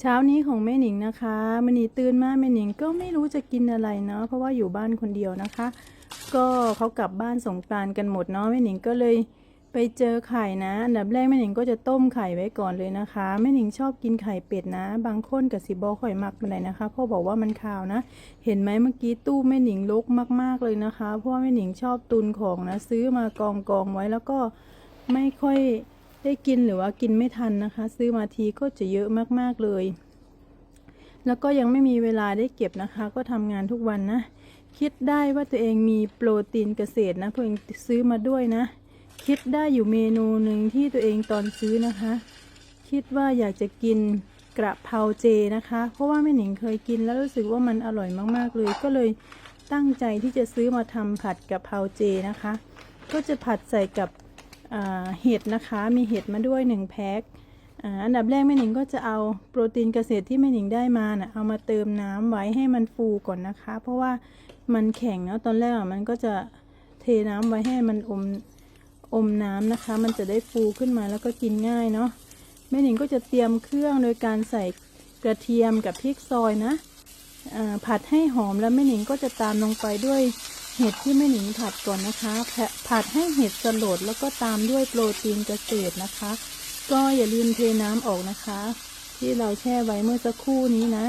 เช้านี้ของแม่หนิงนะคะมันนีตื่นมาแม่หนิงก็ไม่รู้จะกินอะไรเนาะเพราะว่าอยู่บ้านคนเดียวนะคะ ก็เขากลับบ้านสงกรานกันหมดเนาะแม่หนิงก็เลยไปเจอไข่นะอันดับแรกแม่หนิงก็จะต้มไข่ไว้ก่อนเลยนะคะแม่หนิงชอบกินไข่เป็ดนะ บางคนกับสิบอข่อยมักเป็นไรนะคะพ่อบอกว่ามันขาวนะ เห็นไหมเมื่อกี้ตู้แม่หนิงรกมากๆเลยนะคะ เพราะว่าแม่หนิงชอบตุนของนะ ซื้อมากองกองๆไว้แล้วก็ไม่ค่อย ได้กินหรือว่ากินไม่ทันนะคะ ซื้อมาทีก็จะเยอะมากๆเลย แล้วก็ยังไม่มีเวลาได้เก็บนะคะ ก็ทำงานทุกวันนะ คิดได้ว่าตัวเองมีโปรตีนเกษตรนะเพื่อนซื้อมาด้วยนะ คิดได้อยู่เมนูหนึ่งที่ตัวเองตอนซื้อนะคะ คิดว่าอยากจะกินกระเพราเจนะคะ เพราะว่าแม่หนิงเคยกินแล้วรู้สึกว่ามันอร่อยมากๆเลย ก็เลยตั้งใจที่จะซื้อมาทำผัดกระเพราเจนะคะ ก็จะผัดใส่กับ เห็ดนะคะ มีเห็ดมาด้วยหนึ่งแพ็คอ,อันดับแรกแม่หนิงก็จะเอาโปรตีนเกษตรที่แม่หนิงได้มานะ่ะเอามาเติมน้ำไว้ให้มันฟูก่อนนะคะ เพราะว่ามันแข็งแล้วตอนแรกมันก็จะเทน้ำไว้ให้มันอมอมน้ำนะคะ มันจะได้ฟูขึ้นมาแล้วก็กินง่ายเนาะแม่หนิงก็จะเตรียมเครื่องโดยการใส่กระเทียมกับพริกซอยนะผัดให้หอมแล้วแม่หนิงก็จะตามลงไปด้วย เห็ดที่แม่หนิงผัดก่อนนะคะ ผัดให้เห็ดสลดแล้วก็ตามด้วยโปรตีนเกษตรนะคะ ก็อย่าลืมเทน้ำออกนะคะ ที่เราแช่ไว้เมื่อสักครู่นี้นะ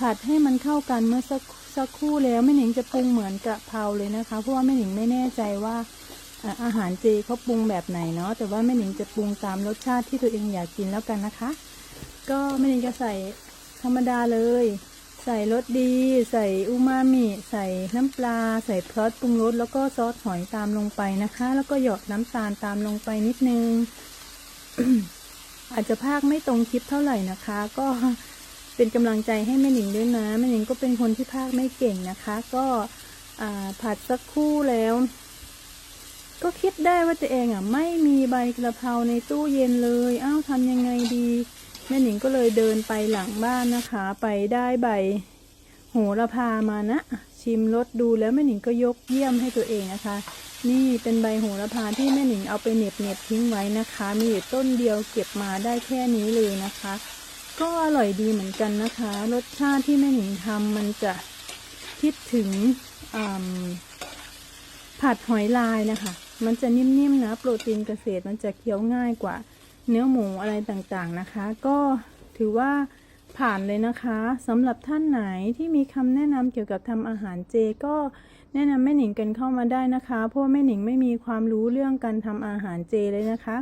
ผัดให้มันเข้ากันเมื่อสักสักครู่แล้วแม่หนิงจะปรุงเหมือนกะเพราเลยนะคะ เพราะว่าแม่หนิงไม่แน่ใจว่าอ่าอาหารเจเขาปรุงแบบไหนเนาะแต่ว่าแม่หนิงจะปรุงตามรสชาติที่ตัวเองอยากกินแล้วกันนะคะ ก็แม่หนิงจะใส่ธรรมดาเลย ใส่รสดี ใส่อูมามิ ใส่น้ำปลา ใส่พรอสปรุงรสแล้วก็ซอสหอยตามลงไปนะคะ แล้วก็หยอดน้ำตาลตามลงไปนิดนึง อาจจะภาคไม่ตรงคลิปเท่าไหร่นะคะ ก็เป็นกำลังใจให้แม่หนิงด้วยนะแม่หนิงก็เป็นคนที่ภาคไม่เก่งนะคะ ก็ผัดสักคู่แล้ว ก็คิดได้ว่าตัวเองอะ ไม่มีใบกระเพราในตู้เย็นเลย อ้าวทำยังไงดี แม่หนิงก็เลยเดินไปหลังบ้านนะคะ ไปได้ใบโหระพามานะ ชิมรสดูแล้วแม่หนิงก็ยกเยี่ยมให้ตัวเองนะคะ นี่เป็นใบโหระพาที่แม่หนิงเอาไปเหน็บเน็บทิ้งไว้นะคะ มีอยู่ต้นเดียวเก็บมาได้แค่นี้เลยนะคะ ก็อร่อยดีเหมือนกันนะคะ รสชาติที่แม่หนิงทำมันจะคิดถึงผัดหอยลายนะคะ มันจะนิ่มๆนะ โปรตีนเกษตรมันจะเคี้ยวง่ายกว่า เนื้อหมูอะไรต่างๆนะคะ ก็ถือว่าผ่านเลยนะคะสำหรับท่านไหนที่มีคำแนะนำเกี่ยวกับทำอาหารเจก็แนะนำแม่หนิงกันเข้ามาได้นะคะ เพราะแม่หนิงไม่มีความรู้เรื่องการทำอาหารเจเลยนะคะ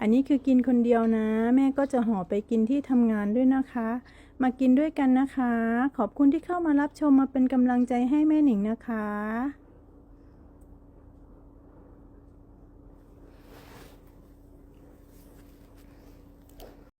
อันนี้คือกินคนเดียวนะ แม่ก็จะห่อไปกินที่ทำงานด้วยนะคะ มากินด้วยกันนะคะ ขอบคุณที่เข้ามารับชมมาเป็นกำลังใจให้แม่หนิงนะคะ